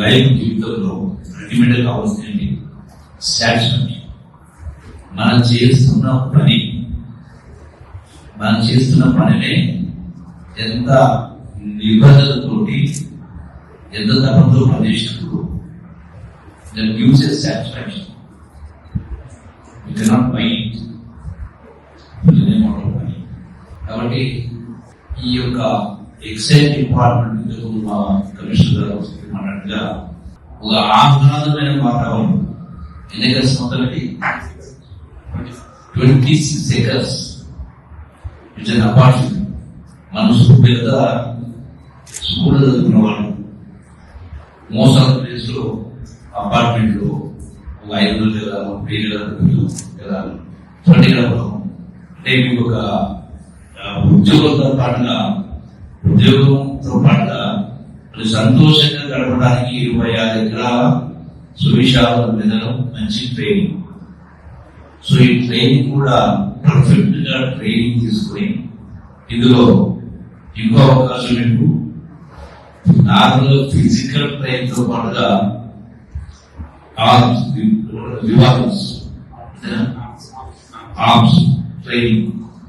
Life జీవితంలో ultimate కావాల్సింది satisfaction. మనం చేస్తున్న పని మనం చేస్తున్న పనినే ఎంత నిబంధనతోటి ఎంత తపంతో పనిచేసినప్పుడు that gives a satisfaction you cannot buy కాబట్టి ఈ యొక్క ఎక్సైజ్ డిపార్ట్మెంట్ మా కమిషనర్ గారు అన్నట్టుగా ఒక ఆహ్లాదమైన వాతావరణం ఎన్నికల సంస్థలకి twenty six acres it's an apartment మనసు పెద్ద స్కూల్ చదువుకున్న వాళ్ళు మోస్ట్ ఆఫ్ ప్లేస్ ఒక ఐదు వందలు కదా వెయ్యి వెళ్ళాలి ట్వంటీ కదా అంటే మీకు ఒక ఉద్యోగంతో పాటుగా ఉద్యోగంతో పాటుగా సంతోషంగా గడపడానికి ఇరవై ఆరు ఎకరాల సువిశాల విధానం మంచి ట్రైనింగ్ సో ఈ ట్రైనింగ్ కూడా పర్ఫెక్ట్గా ట్రైనింగ్ తీసుకుని ఇందులో ఇంకో అవకాశం మీకు నార్మల్ ఫిజికల్ ట్రైన్తో పాటుగా ఆర్మ్స్ వివాహమ్స్ ఆర్మ్స్ ట్రైనింగ్